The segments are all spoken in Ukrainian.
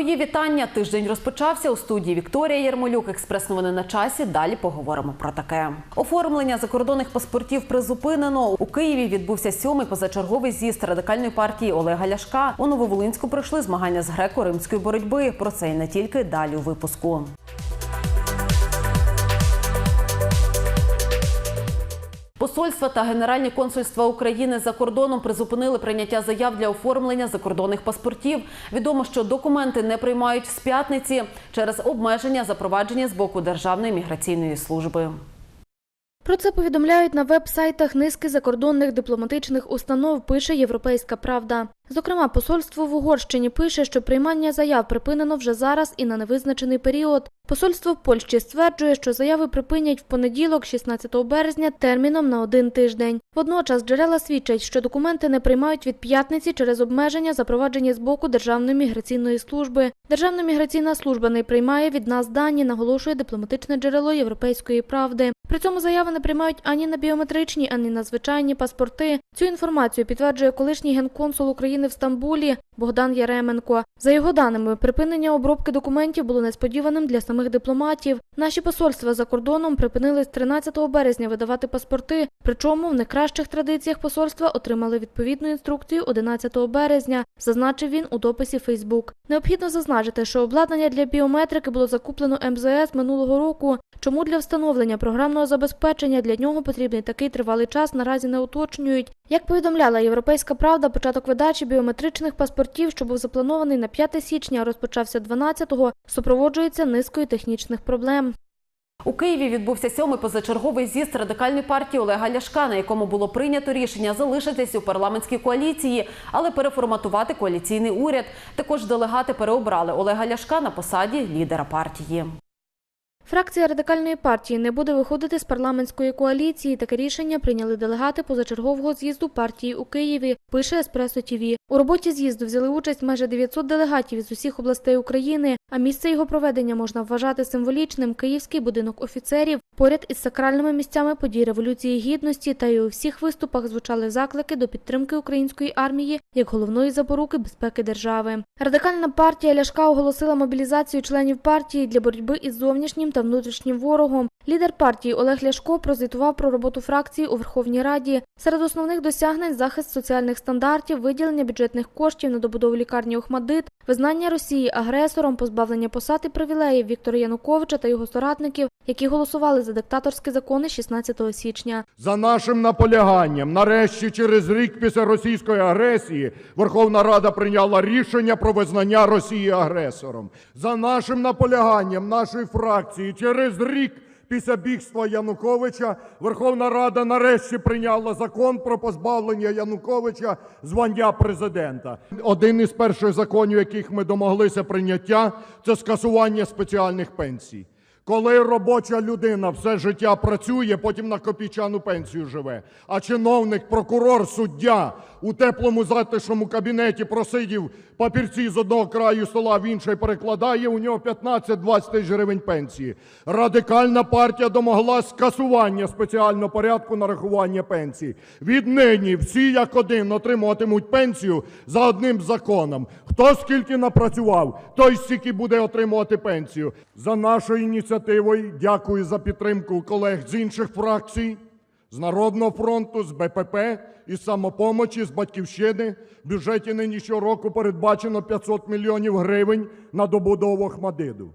Мої вітання. Тиждень розпочався у студії Вікторія Єрмолюк. Експрес-новини на часі. Далі поговоримо про таке. Оформлення закордонних паспортів призупинено. У Києві відбувся сьомий позачерговий з'їзд радикальної партії Олега Ляшка. У Нововолинську пройшли змагання з греко-римської боротьби. Про це і не тільки далі у випуску. Посольства та Генеральні консульства України за кордоном призупинили прийняття заяв для оформлення закордонних паспортів. Відомо, що документи не приймають з п'ятниці через обмеження, запроваджені з боку Державної міграційної служби. Про це повідомляють на веб-сайтах низки закордонних дипломатичних установ, пише Європейська Правда. Зокрема, посольство в Угорщині пише, що приймання заяв припинено вже зараз і на невизначений період. Посольство в Польщі стверджує, що заяви припинять в понеділок, 16 березня, терміном на один тиждень. Водночас джерела свідчать, що документи не приймають від п'ятниці через обмеження, запроваджені з боку Державної міграційної служби. Державна міграційна служба не приймає від нас дані, наголошує дипломатичне джерело Європейської правди. При цьому заяви не приймають ані на біометричні, ані на звичайні паспорти. Цю інформацію підтверджує колишній генконсул України в Стамбулі Богдан Яременко. За його даними, припинення обробки документів було несподіваним для самих дипломатів. Наші посольства за кордоном припинили з 13 березня видавати паспорти. Причому в найкращих традиціях посольства отримали відповідну інструкцію 11 березня, зазначив він у дописі Фейсбук. Необхідно зазначити, що обладнання для біометрики було закуплено МЗС минулого року. Чому для встановлення програмного забезпечення для нього потрібний такий тривалий час, наразі не уточнюють. Як повідомляла Європейська Правда, початок видачі біометричних паспортів, що був запланований на 5 січня, а розпочався 12-го, супроводжується низкою технічних проблем. У Києві відбувся сьомий позачерговий з'їзд радикальної партії Олега Ляшка, на якому було прийнято рішення залишитись у парламентській коаліції, але переформатувати коаліційний уряд. Також делегати переобрали Олега Ляшка на посаді лідера партії. Фракція радикальної партії не буде виходити з парламентської коаліції. Таке рішення прийняли делегати позачергового з'їзду партії у Києві. Пише Еспресо ТІВІ. У роботі з'їзду взяли участь майже 900 делегатів із усіх областей України. А місце його проведення можна вважати символічним. Київський будинок офіцерів поряд із сакральними місцями подій революції гідності. Та й у всіх виступах звучали заклики до підтримки української армії як головної запоруки безпеки держави. Радикальна партія Ляшка оголосила мобілізацію членів партії для боротьби із зовнішнім та внутрішнім ворогом. Лідер партії Олег Ляшко прозвітував про роботу фракції у Верховній Раді. Серед основних досягнень захист соціальних стандартів, виділення бюджетних коштів на добудову лікарні Охмадит, визнання Росії агресором, позбавлення посад і привілеїв Віктора Януковича та його соратників, які голосували за диктаторські закони 16 січня. За нашим наполяганням, нарешті, через рік після російської агресії, Верховна Рада прийняла рішення про визнання Росії агресором. За нашим наполяганням нашої фракції, через рік після бігства Януковича, Верховна Рада нарешті прийняла закон про позбавлення Януковича звання президента. Один із перших законів, яких ми домоглися прийняття, це скасування спеціальних пенсій. Коли робоча людина все життя працює, потім на копійчану пенсію живе, а чиновник, прокурор, суддя у теплому затишному кабінеті просидів папірці з одного краю стола в інший перекладає, у нього 15-20 тисяч гривень пенсії. Радикальна партія домогла скасування спеціального порядку нарахування пенсії. Віднині всі як один отримуватимуть пенсію за одним законом. Хто скільки напрацював, той стільки буде отримувати пенсію. За нашою ініціативою дякую за підтримку колег з інших фракцій, з Народного фронту, з БПП, із самопомочі, з Батьківщини. В бюджеті нинішнього року передбачено 500 мільйонів гривень на добудову Охмадиду.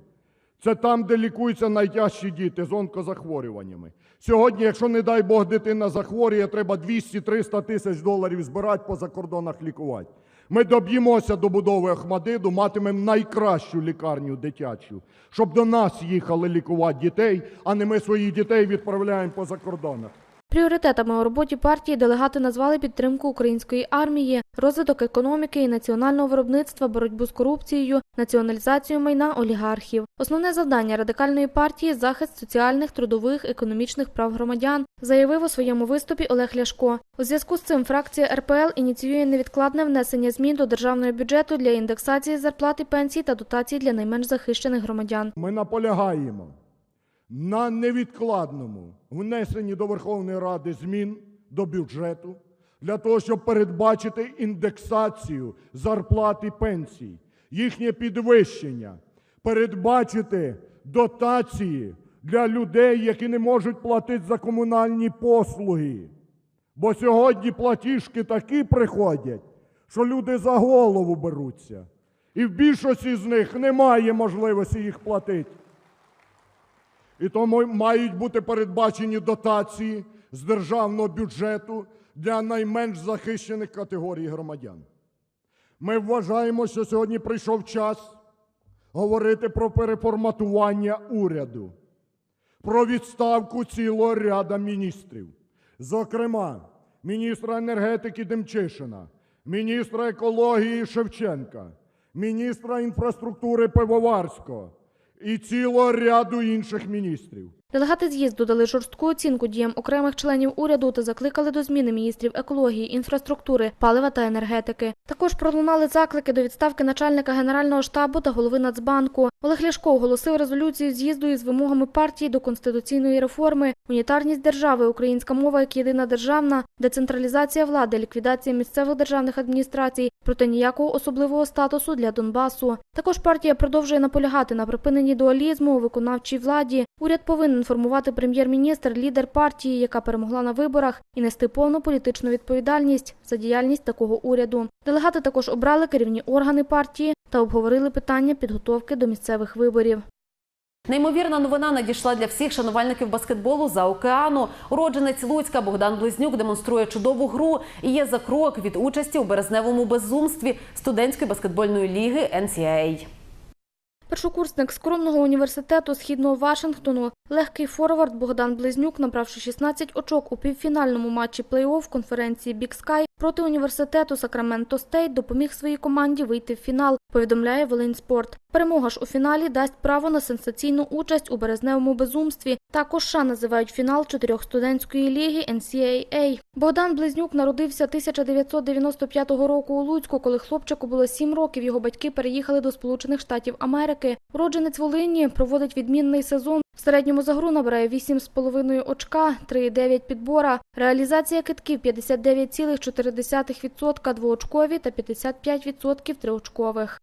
Це там, де лікуються найтяжчі діти з онкозахворюваннями. Сьогодні, якщо, не дай Бог, дитина захворює, треба 200-300 тисяч доларів збирати по закордонах лікувати. Ми доб'ємося до будови Охмадиду, матимемо найкращу лікарню дитячу, щоб до нас їхали лікувати дітей, а не ми своїх дітей відправляємо по закордонах. Пріоритетами у роботі партії делегати назвали підтримку української армії, розвиток економіки і національного виробництва, боротьбу з корупцією, націоналізацію майна олігархів. Основне завдання радикальної партії захист соціальних, трудових, економічних прав громадян, заявив у своєму виступі Олег Ляшко. У зв'язку з цим фракція РПЛ ініціює невідкладне внесення змін до державного бюджету для індексації зарплат і пенсій та дотацій для найменш захищених громадян. Ми наполягаємо на невідкладному внесенні до Верховної Ради змін до бюджету для того, щоб передбачити індексацію зарплат і пенсій. їхнє підвищення, передбачити дотації для людей, які не можуть платити за комунальні послуги. Бо сьогодні платіжки такі приходять, що люди за голову беруться. І в більшості з них немає можливості їх платити. І тому мають бути передбачені дотації з державного бюджету для найменш захищених категорій громадян. Ми вважаємо, що сьогодні прийшов час говорити про переформатування уряду, про відставку цілого ряда міністрів. Зокрема, міністра енергетики Демчишина, міністра екології Шевченка, міністра інфраструктури Пивоварського і цілого ряду інших міністрів. Делегати з'їзду дали жорстку оцінку діям окремих членів уряду та закликали до зміни міністрів екології, інфраструктури, палива та енергетики. Також пролунали заклики до відставки начальника генерального штабу та голови Нацбанку. Олег Ляшко оголосив резолюцію з'їзду із вимогами партії до конституційної реформи, унітарність держави, українська мова як єдина державна, децентралізація влади, ліквідація місцевих державних адміністрацій, проте ніякого особливого статусу для Донбасу. Також партія продовжує наполягати на припиненні дуалізму у виконавчій владі. Уряд повинен формувати прем'єр-міністр, лідер партії, яка перемогла на виборах, і нести повну політичну відповідальність за діяльність такого уряду. Делегати також обрали керівні органи партії та обговорили питання підготовки до місцевих виборів. Неймовірна новина надійшла для всіх шанувальників баскетболу за океану. Уродженець Луцька Богдан Близнюк демонструє чудову гру і є за крок від участі у березневому безумстві студентської баскетбольної ліги NCAA. Першокурсник скромного університету Східного Вашингтону, легкий форвард Богдан Близнюк, набравши 16 очок у півфінальному матчі плей-офф конференції Бік Скай проти університету Сакраменто Стейт допоміг своїй команді вийти в фінал, повідомляє Волинь Спорт. Перемога ж у фіналі дасть право на сенсаційну участь у березневому безумстві. Також США називають фінал чотирьохстудентської ліги NCAA. Богдан Близнюк народився 1995 року у Луцьку, коли хлопчику було 7 років. Його батьки переїхали до Сполучених Штатів Америки. Уродженець Волині проводить відмінний сезон. В середньому за гру набирає 8,5 очка, 3,9 підбора. Реалізація китків 59,4% двоочкові та 55% триочкових.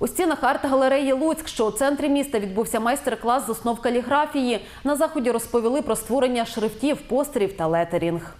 У стінах арт-галереї Луцьк, що у центрі міста відбувся майстер-клас з основ каліграфії. На заході розповіли про створення шрифтів, постерів та летерінг.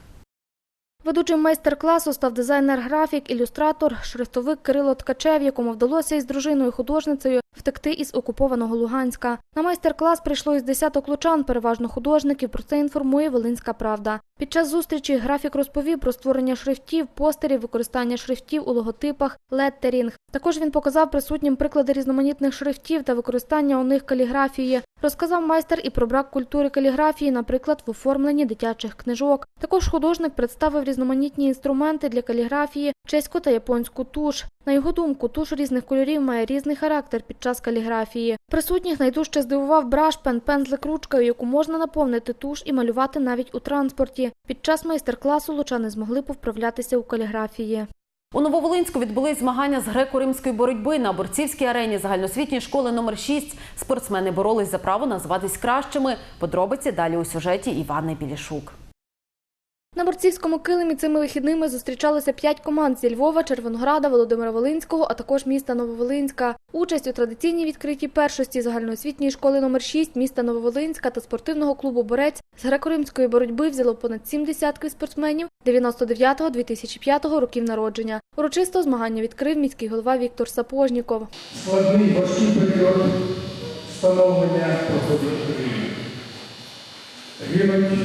Ведучим майстер-класу став дизайнер-графік, ілюстратор, шрифтовик Кирило Ткачев, якому вдалося із дружиною художницею втекти із окупованого Луганська. На майстер-клас прийшло із десяток лучан, переважно художників. Про це інформує Волинська Правда. Під час зустрічі графік розповів про створення шрифтів, постерів, використання шрифтів у логотипах, леттерінг. Також він показав присутнім приклади різноманітних шрифтів та використання у них каліграфії. Розказав майстер і про брак культури каліграфії, наприклад, в оформленні дитячих книжок. Також художник представив різноманітні інструменти для каліграфії, чеську та японську туш. На його думку, туш різних кольорів має різний характер під час каліграфії. Присутніх найдужче здивував брашпен, пензлик ручкою, яку можна наповнити туш і малювати навіть у транспорті. Під час майстер-класу лучани змогли повправлятися у каліграфії. У Нововолинську відбулись змагання з греко-римської боротьби на борцівській арені загальноосвітньої школи номер 6 Спортсмени боролись за право назватись кращими. Подробиці далі у сюжеті Івани Білішук. На борцівському килимі цими вихідними зустрічалося п'ять команд зі Львова, Червонограда, Володимира Волинського, а також міста Нововолинська. Участь у традиційній відкритій першості загальноосвітньої школи номер 6 міста Нововолинська та спортивного клубу Борець з греко-римської боротьби взяло понад сім десятків спортсменів 99-2005 років народження. Урочисто змагання відкрив міський голова Віктор Сапожніков. Складний важкий період становлення проходить Україні. Гинуть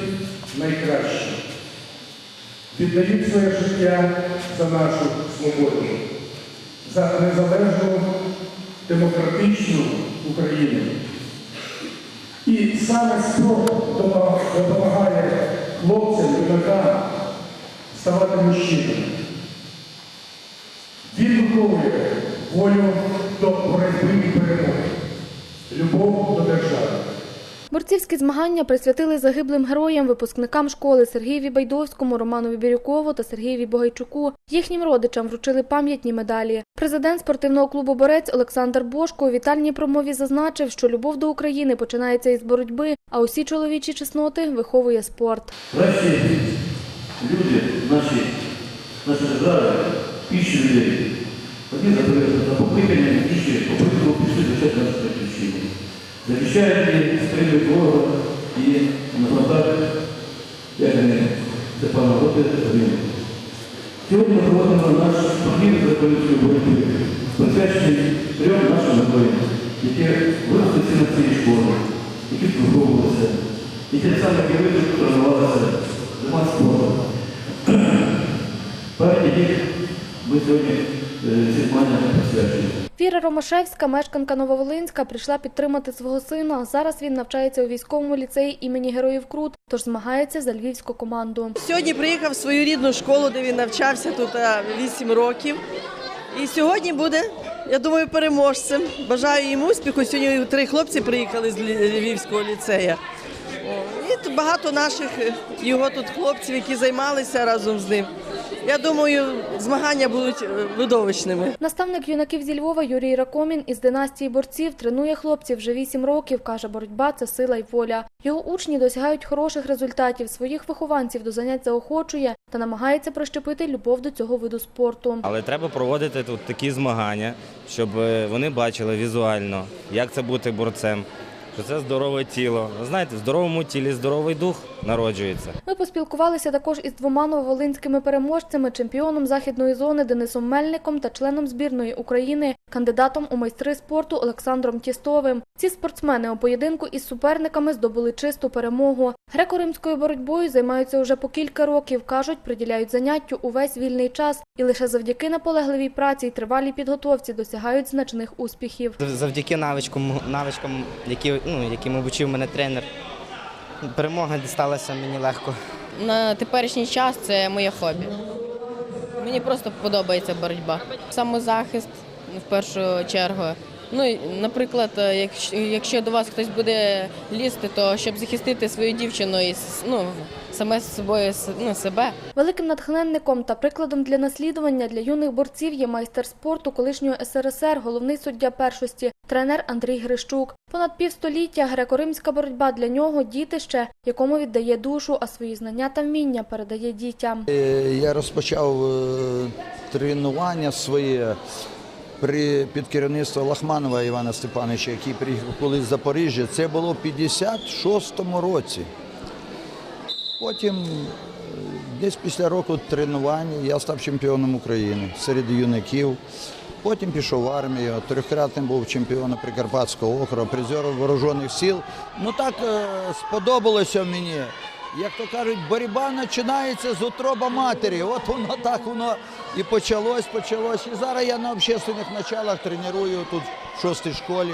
найкраще. Віддають своє життя за нашу свободу, за незалежну демократичну Україну. І саме спорт допомагає- хлопцям, юнакам ставати мужчинами. Він виховує волю до боротьби і перемоги, любов до держави. Борцівські змагання присвятили загиблим героям, випускникам школи Сергієві Байдовському, Романові Бірюкову та Сергієві Богайчуку. Їхнім родичам вручили пам'ятні медалі. Президент спортивного клубу Борець Олександр Бошко у вітальній промові зазначив, що любов до України починається із боротьби, а усі чоловічі чесноти виховує спорт. Наші люди, наші, наші держави, інші людей Они за, за покликання більше попитку пішли до нас батьківщини. Захищають стрільби ворога і нападають, як вони це пане роти, загинули. Сьогодні ми проводимо наш турнір за політичної боротьби, присвячений трьом нашим героям, які виросли на цій школі, які виховувалися, і тим самим, тут тренувалися, зима спорту. Пам'ять яких ми сьогодні е, ці змагання присвячуємо. Віра Ромашевська, мешканка Нововолинська, прийшла підтримати свого сина. Зараз він навчається у військовому ліцеї імені Героїв Крут, тож змагається за львівську команду. Сьогодні приїхав в свою рідну школу, де він навчався тут е, 8 років. І сьогодні буде, я думаю, переможцем. Бажаю йому успіху. Сьогодні три хлопці приїхали з Львівського ліцею. Тут багато наших е, його тут хлопців, які займалися разом з ним. Я думаю, змагання будуть е, видовищними. Наставник юнаків зі Львова Юрій Ракомін із династії борців тренує хлопців вже вісім років. каже, боротьба це сила й воля. Його учні досягають хороших результатів. Своїх вихованців до занять заохочує та намагається прищепити любов до цього виду спорту. Але треба проводити тут такі змагання, щоб е, вони бачили візуально, як це бути борцем, це здорове тіло. Знаєте, в здоровому тілі здоровий дух народжується. Ми поспілкувалися також із двома нововолинськими переможцями, чемпіоном західної зони Денисом Мельником та членом збірної України, кандидатом у майстри спорту Олександром Тістовим. Ці спортсмени у поєдинку із суперниками здобули чисту перемогу. Греко-римською боротьбою займаються уже по кілька років. кажуть, приділяють заняттю увесь вільний час і лише завдяки наполегливій праці й тривалій підготовці досягають значних успіхів. Завдяки навичкам, навичкам які, ну, яким обучив мене тренер, перемога дісталася мені легко. На теперішній час це моє хобі. Мені просто подобається боротьба. Самозахист в першу чергу. Ну, наприклад, якщо, якщо до вас хтось буде лізти, то щоб захистити свою дівчину і ну, саме з собою с- ну, себе. Великим натхненником та прикладом для наслідування для юних борців є майстер спорту колишнього СРСР, головний суддя першості, тренер Андрій Грищук. Понад півстоліття греко-римська боротьба для нього дітище, якому віддає душу, а свої знання та вміння передає дітям. Е, Я розпочав е, тренування своє при під керівництвом Лахманова Івана Степановича, який приїхав колись з Запоріжжя. Це було в 56-му році. Потім, е, десь після року тренувань, я став чемпіоном України серед юнаків. Потім пішов в армію, трьохкратним був чемпіоном Прикарпатського округу, призером вооружених сил. Ну так е, сподобалося мені. Як то кажуть, боротьба починається з утроба матері. От воно так воно і почалось, почалось. І зараз я на общественних началах треную тут в шостій школі.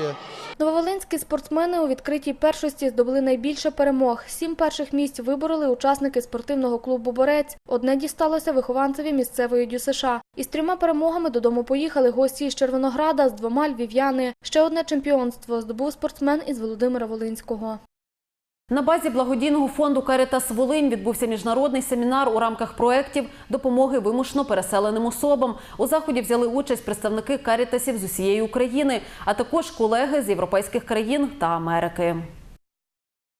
Нововолинські спортсмени у відкритій першості здобули найбільше перемог. Сім перших місць вибороли учасники спортивного клубу Борець. Одне дісталося вихованцеві місцевої ДЮСШ. Із трьома перемогами додому поїхали гості із Червонограда, з двома львів'яни. Ще одне чемпіонство здобув спортсмен із Володимира Волинського. На базі благодійного фонду Карітас Волинь відбувся міжнародний семінар у рамках проєктів допомоги вимушено переселеним особам. У заході взяли участь представники Карітасів з усієї України, а також колеги з європейських країн та Америки.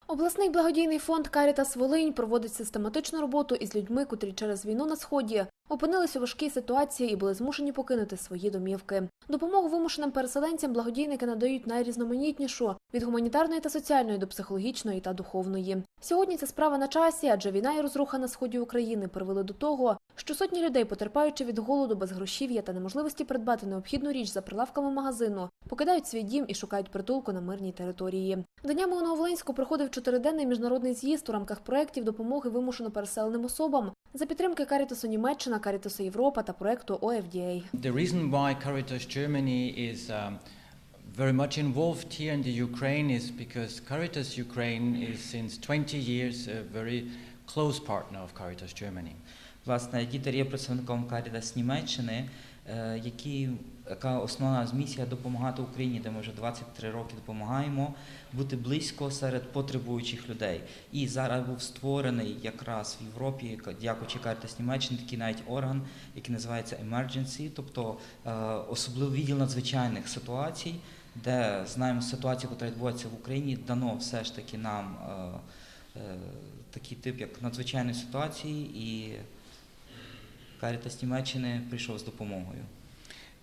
Обласний благодійний фонд Карітас Волинь проводить систематичну роботу із людьми, котрі через війну на сході опинилися у важкій ситуації і були змушені покинути свої домівки. Допомогу вимушеним переселенцям благодійники надають найрізноманітнішу від гуманітарної та соціальної до психологічної та духовної. Сьогодні ця справа на часі, адже війна і розруха на сході України привели до того, що сотні людей, потерпаючи від голоду, безгрошів'я та неможливості придбати необхідну річ за прилавками магазину, покидають свій дім і шукають притулку на мирній території. Днями у Нововолинську проходив чотириденний міжнародний з'їзд у рамках проєктів допомоги вимушено переселеним особам за підтримки Карітасу Німеччина, Карітасу Європа та проєкту OFDA. The reason why Caritas Germany is um, very much involved here in the Ukraine is because Caritas Ukraine is since 20 years a very close partner of Caritas Germany. Власне, Дітер є представником Caritas Німеччини, е, які, яка основна місія допомагати Україні, де ми вже 23 роки допомагаємо, бути близько серед потребуючих людей. І зараз був створений якраз в Європі, дякуючи Caritas Німеччини, такий навіть орган, який називається Emergency, тобто е, особливий відділ надзвичайних ситуацій, де знаємо ситуацію, яка відбувається в Україні, дано все ж таки нам е, е, такий тип, як надзвичайної ситуації, і Карітас Німеччини прийшов з допомогою.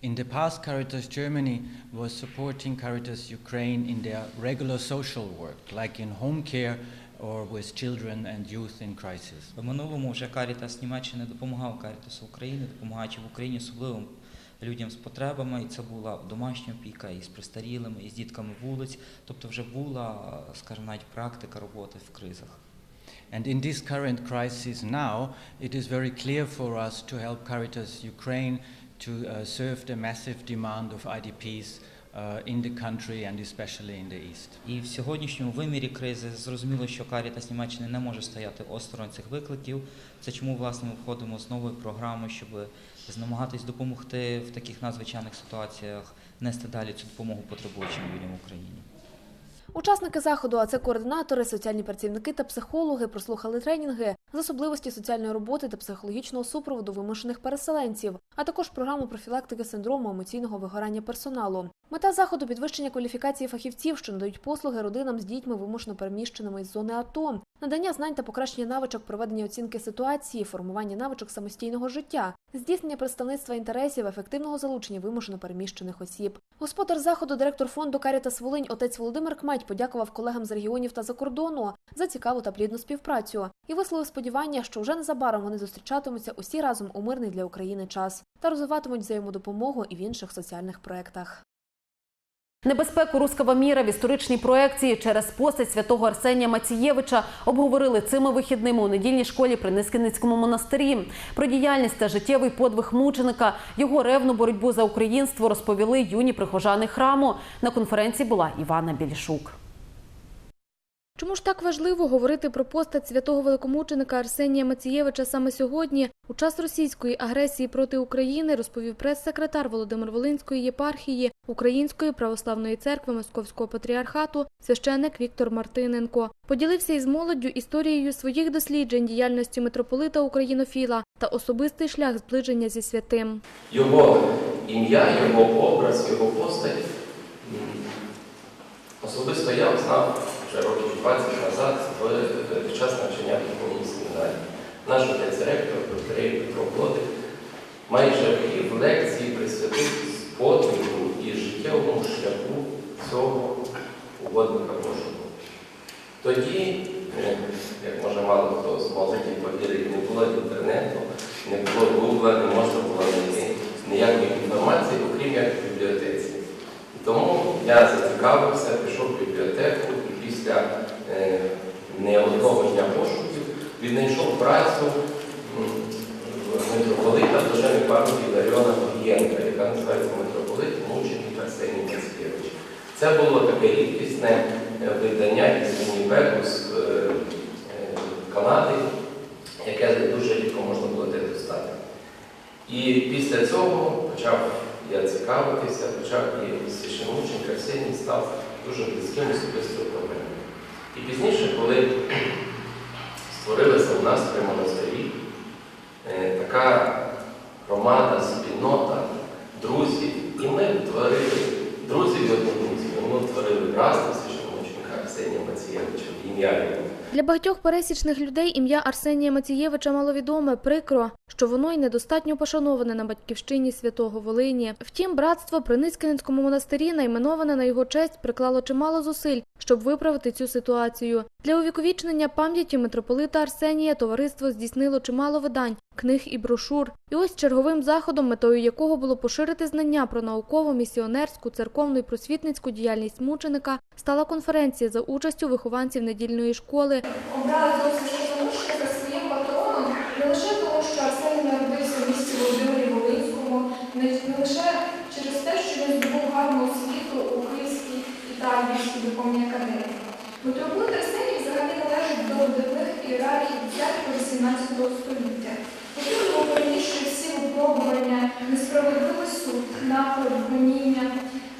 In the past, Caritas Germany was supporting Caritas Ukraine in their regular social work, like in home care or with children and youth in crisis. В минулому вже Карітас Німеччини допомагав Карітасу України, допомагаючи в Україні особливим людям з потребами. І це була домашня опіка і з престарілими, і з дітками вулиць. Тобто вже була, скажімо, навіть практика роботи в кризах. And in this current crisis now, it is very clear for us to help Caritas Ukraine to uh, serve the massive demand of IDPs uh, in the country and especially in the East. І в сьогоднішньому вимірі кризи зрозуміло, що Карітас Німеччини не може стояти осторонь цих викликів. Це чому власне ми входимо з новою програмою, щоб намагатись допомогти в таких надзвичайних ситуаціях нести далі цю допомогу потребуючим людям в Україні. Учасники заходу, а це координатори, соціальні працівники та психологи, прослухали тренінги з особливості соціальної роботи та психологічного супроводу вимушених переселенців, а також програму профілактики синдрому емоційного вигорання персоналу. Мета заходу підвищення кваліфікації фахівців, що надають послуги родинам з дітьми вимушено переміщеними із зони АТО, надання знань та покращення навичок проведення оцінки ситуації, формування навичок самостійного життя, здійснення представництва інтересів, ефективного залучення вимушено переміщених осіб. Господар заходу, директор фонду Карітас Волинь, отець Володимир Кметь подякував колегам з регіонів та за кордону за цікаву та плідну співпрацю і висловив сподівання, що вже незабаром вони зустрічатимуться усі разом у мирний для України час та розвиватимуть взаємодопомогу і в інших соціальних проєктах. Небезпеку руского міра в історичній проекції через постать святого Арсенія Мацієвича обговорили цими вихідними у недільній школі при Нискіницькому монастирі. Про діяльність та життєвий подвиг мученика, його ревну боротьбу за українство розповіли юні прихожани храму. На конференції була Івана Більшук. Чому ж так важливо говорити про постать святого великомученика Арсенія Мацієвича саме сьогодні, у час російської агресії проти України, розповів прес-секретар Володимир Волинської єпархії Української православної церкви Московського патріархату священник Віктор Мартиненко. Поділився із молоддю історією своїх досліджень діяльності митрополита Українофіла та особистий шлях зближення зі святим. Його ім'я, його образ, його постать особисто я знав років 20 назад в- під час навчання в духовній семінарі. Наш отець ректор, протерей Петро Плотик, майже пів лекції присвятив подвигу і життєвому шляху цього угодника Божого. Тоді, е, як може мало хто з молоді повірить, не було інтернету, не було гугла, не можна було знайти ніякої інформації, окрім як в бібліотеці. Тому я зацікавився, пішов в бібліотеку і після е, не одного дня пошуків віднайшов працю м, в митрополита Блаженої пам'яті Іларіона Огієнка, яка називається Митрополит Мученик Арсеній Мацкевич. Це було таке рідкісне е, видання із Вінніпеку з е, е, Канади, яке дуже рідко можна було де достати. І після цього почав я цікавитися, почав і священмученик Арсеній став дуже близьким особистою проблемою. І пізніше, коли створилася у нас при монастирі така громада, спільнота, друзів, і ми утворили друзів і однодумців, і ми утворили братство священмученика Арсенія Мацієвича в ім'я його. Для багатьох пересічних людей ім'я Арсенія Мацієвича маловідоме, прикро, що воно й недостатньо пошановане на батьківщині святого Волині. Втім, братство при Нискінецькому монастирі, найменоване на його честь, приклало чимало зусиль, щоб виправити цю ситуацію. Для увіковічнення пам'яті митрополита Арсенія товариство здійснило чимало видань, книг і брошур. І ось черговим заходом, метою якого було поширити знання про наукову, місіонерську, церковну і просвітницьку діяльність мученика, стала конференція за участю вихованців недільної школи, обрали цього священномученика своїм патроном не лише тому, що Арсеній народився в місті Володимирі не, лише через те, що він здобув гарну у Київській і Таврійській духовній академії. Митрополит Арсеній взагалі належить до видатних ієрархів XVIII століття. Потім переміщує всі випробування, несправедливий суд, напад, гоніння,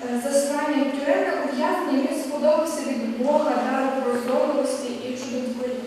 е, заслання тюремне ув'язнення він сподобався від Бога, дару прозорливості і чудотворіння.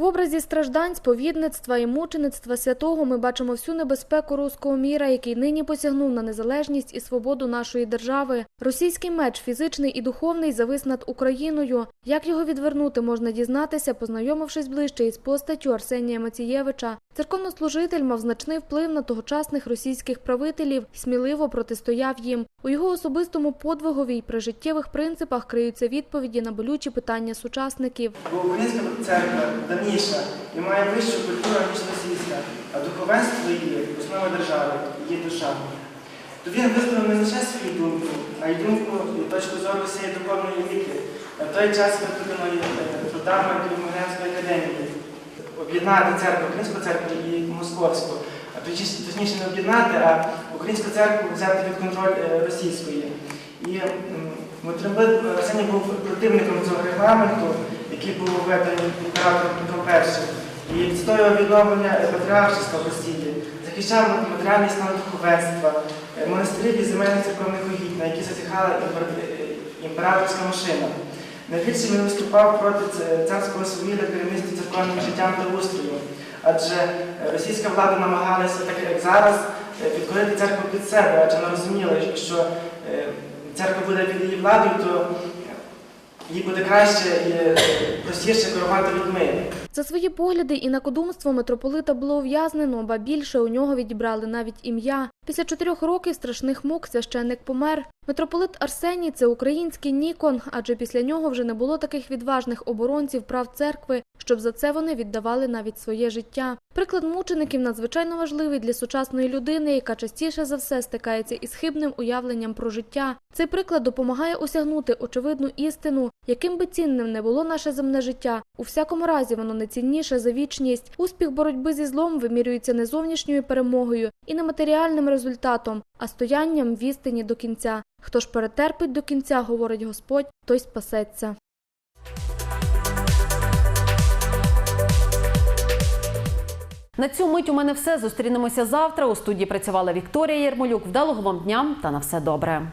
В образі страждань, сповідництва і мучеництва святого ми бачимо всю небезпеку руського міра, який нині посягнув на незалежність і свободу нашої держави. Російський меч, фізичний і духовний, завис над Україною. Як його відвернути, можна дізнатися, познайомившись ближче із постаттю Арсенія Мацієвича. Церковнослужитель мав значний вплив на тогочасних російських правителів і сміливо протистояв їм. У його особистому подвигові й при життєвих принципах криються відповіді на болючі питання сучасників. Українська церква давніша і має вищу культуру, ніж російська, а духовенство її основа держави, її душа. То він висловив не лише свою думку, а й думку і точку зору всієї духовної еліти, на той час викладеної трудами Києво-Могилянської академії. Об'єднати церкву, українську церкву і московську, точніше, не об'єднати, а українську церкву взяти під контроль е, російської. І митрополит Арсеній був противником цього регламенту, який був введений імператором Петром І. І відстоював відновлення патріаршества в Росії, захищав матеріальний стан духовенства, е, монастирів і земельних церковних угідь, на які е, імператорська машина. Найбільше він виступав проти царського свавілля керівництва церковним життям та устрою, адже е, російська влада намагалася, так як зараз, е, підкорити церкву під себе, адже вона розуміла, що е, церква буде під її владою, то їй буде краще і простіше керувати людьми. За свої погляди і накодумство митрополита було ув'язнено, ба більше у нього відібрали навіть ім'я. Після чотирьох років страшних мук священник помер. Митрополит Арсеній це український Нікон, адже після нього вже не було таких відважних оборонців прав церкви, щоб за це вони віддавали навіть своє життя. Приклад мучеників надзвичайно важливий для сучасної людини, яка частіше за все стикається із хибним уявленням про життя. Цей приклад допомагає осягнути очевидну істину, яким би цінним не було наше земне життя. У всякому разі воно не цінніше за вічність. Успіх боротьби зі злом вимірюється не зовнішньою перемогою і не матеріальним результатом, а стоянням в істині до кінця. Хто ж перетерпить до кінця, говорить Господь, той спасеться. На цю мить у мене все. Зустрінемося завтра. У студії працювала Вікторія Єрмолюк. Вдалого вам дня та на все добре.